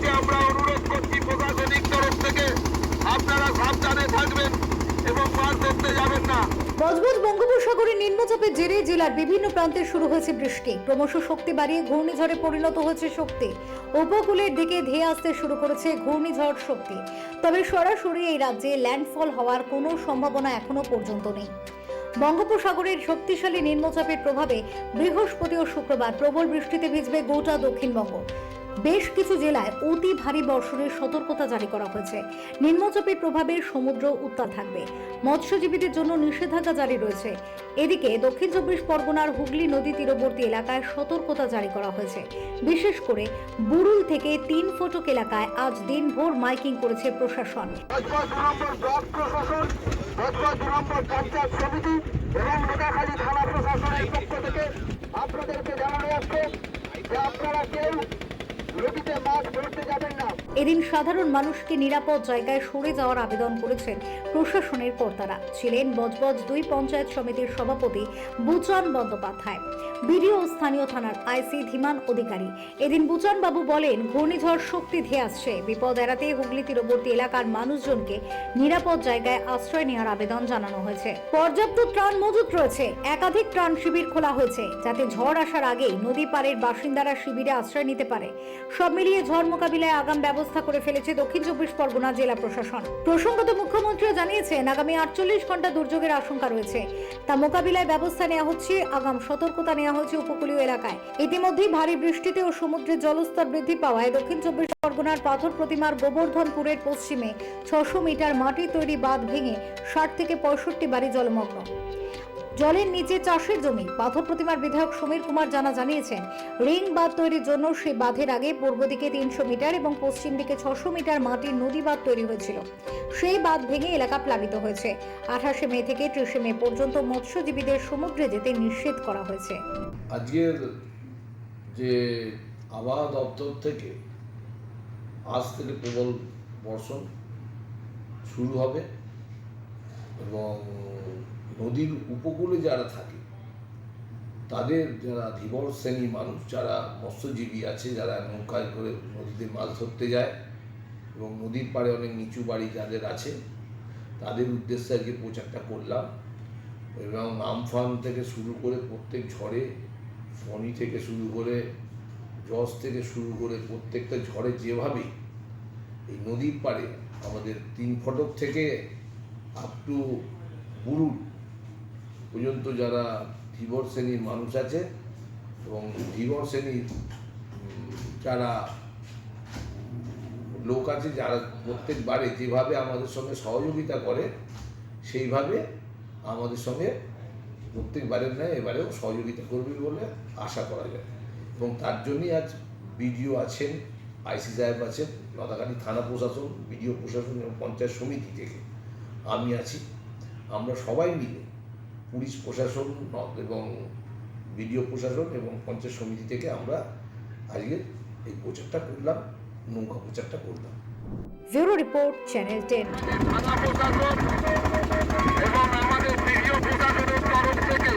কাছে আমরা অনুরোধ করছি প্রশাসনিক তরফ থেকে, আপনারা সাবধানে থাকবেন এবং মাছ ধরতে যাবেন না। বজবজ বঙ্গোপসাগরে নিম্নচাপের জেরে জেলার বিভিন্ন প্রান্তে শুরু হয়েছে বৃষ্টি। ক্রমশ শক্তি বাড়িয়ে ঘূর্ণিঝড়ে পরিণত হয়েছে শক্তি। উপকূলের দিকে ধেয়ে আসতে শুরু করেছে ঘূর্ণিঝড় শক্তি। তবে সরাসরি এই রাজ্যে ল্যান্ডফল হওয়ার কোনো সম্ভাবনা এখনও পর্যন্ত নেই। বঙ্গোপসাগরের শক্তিশালী নিম্নচাপের প্রভাবে বৃহস্পতি ও শুক্রবার প্রবল বৃষ্টিতে ভিজবে গোটা দক্ষিণবঙ্গ। বেশ কিছু জেলায় অতি ভারী বর্ষণের সতর্কতা জারি করা হয়েছে। নিম্নচাপের প্রভাবে সমুদ্র উত্তাল থাকবে। মৎস্যজীবীদের জন্য নিষেধাজ্ঞা জারি রয়েছে। এদিকে দক্ষিণ চব্বিশ পরগনার হুগলি নদী তীরবর্তী এলাকায় সতর্কতা জারি করা হয়েছে। বিশেষ করে বুরুল থেকে তিন ফটক এলাকায় আজ দিনভর মাইকিং করেছে প্রশাসন দু নম্বর ব্লক প্রশাসন বজবজ দু নম্বর পঞ্চায়েত সমিতি এবং নোটাখালী থানা প্রশাসনের পক্ষ থেকে আপনাদেরকে জানানো যাচ্ছে যে আপনারা কেউ নদীতে মাছ ধরতে যাবেন না এদিন সাধারণ মানুষকে নিরাপদ জায়গায় সরে যাওয়ার আবেদন করেছেন প্রশাসনের কর্তারা। ছিলেন বজবজ দুই পঞ্চায়েত সমিতির সভাপতি বুচন বন্দ্যোপাধ্যায়। বিডিও স্থানীয় থানার আইসি ধীমান অধিকারী। এদিন বুচন বাবু বলেন, ঘূর্ণিঝড় শক্তি ধেয়ে আসছে। বিপদ এড়াতে হুগলি তীরবর্তী এলাকার মানুষজনকে নিরাপদ জায়গায় আশ্রয় নেওয়ার আবেদন জানানো হয়েছে। পর্যাপ্ত ত্রাণ মজুত রয়েছে। একাধিক ত্রাণ শিবির খোলা হয়েছে, যাতে ঝড় আসার আগেই নদী পাড়ের বাসিন্দারা শিবিরে আশ্রয় নিতে পারে। সব মিলিয়ে ঝড় মোকাবিলায় আগাম ব্যবস্থা করে ফেলেছে দক্ষিণ চব্বিশ পরগনা জেলা প্রশাসন। প্রসঙ্গত মুখ্যমন্ত্রীও জানিয়েছেন, আগামী আটচল্লিশ ঘণ্টা দুর্যোগের আশঙ্কা রয়েছে। তা মোকাবিলায় ব্যবস্থা নেওয়া হচ্ছে, আগাম সতর্কতা নেওয়া হয়েছে উপকূলীয় এলাকায়। ইতিমধ্যেই ভারী বৃষ্টিতে ও সমুদ্রের জলস্তর বৃদ্ধি পাওয়ায় দক্ষিণ চব্বিশ পরগনার পাথর প্রতিমার গোবর্ধনপুরের পশ্চিমে ছশো মিটার মাটি তৈরি বাঁধ ভেঙে ষাট থেকে পঁয়ষট্টি বাড়ি জলমগ্ন। জলের নিচে চাষের জমি। পাথর প্রতিমার বিধায়ক সমীর কুমার জানা জানিয়েছেন, রিং বাঁধ তৈরির জন্য সেই বাঁধের আগে পূর্ব দিকে তিনশো মিটার এবং পশ্চিম দিকে ছশো মিটার মাটির নদী বাঁধ তৈরি হয়েছিল। সেই বাঁধ ভেঙে এলাকা প্লাবিত হয়েছে। আঠাশে মে থেকে ত্রিশে মে পর্যন্ত মৎস্যজীবীদের সমুদ্রে যেতে নিষেধ করা হয়েছে। আজকের যে আবহাওয়া দপ্তর থেকে আজ থেকে প্রবল বর্ষণ শুরু হবে এবং নদীর উপকূলে যারা থাকে, তাদের যারা ধীবর শ্রেণি মানুষ, যারা মৎস্যজীবী আছে, যারা নৌকায় করে নদীতে মাছ ধরতে যায় এবং নদীর পাড়ে অনেক নিচু বাড়ি যাদের আছে, তাদের উদ্দেশ্যে আজকে প্রচারটা করলাম এবং আমফান থেকে শুরু করে প্রত্যেক ঝড়ে ফণি থেকে শুরু করে জজ থেকে শুরু করে প্রত্যেকটা ঝড়ে যেভাবে এই নদীর পাড়ে আমাদের তিন ফটক থেকে আপ টু বুরুল পর্যন্ত যারা ধীবর শ্রেণির মানুষ আছে এবং ধীবর শ্রেণির যারা লোক আছে, যারা প্রত্যেকবারে যেভাবে আমাদের সঙ্গে সহযোগিতা করে, সেইভাবে আমাদের সঙ্গে প্রত্যেকবারের ন্যায় এবারেও সহযোগিতা করবে বলে আশা করা যায়। এবং তার জন্যই আজ বিডিও আছেন, আইসি সাহেব আছেন লতাকাটি থানা প্রশাসন, বিডিও প্রশাসন এবং পঞ্চায়েত সমিতি থেকে আমি আছি। আমরা সবাই মিলে পুলিশ প্রশাসন এবং বিডিও প্রশাসন এবং পঞ্চায়েত সমিতি থেকে আমরা আজকে এই প্রচারটা করলাম নৌকা প্রচারটা করলাম। Bureau report channel ten. এবং আমাদের বিডিও প্রশাসনের তরফ থেকে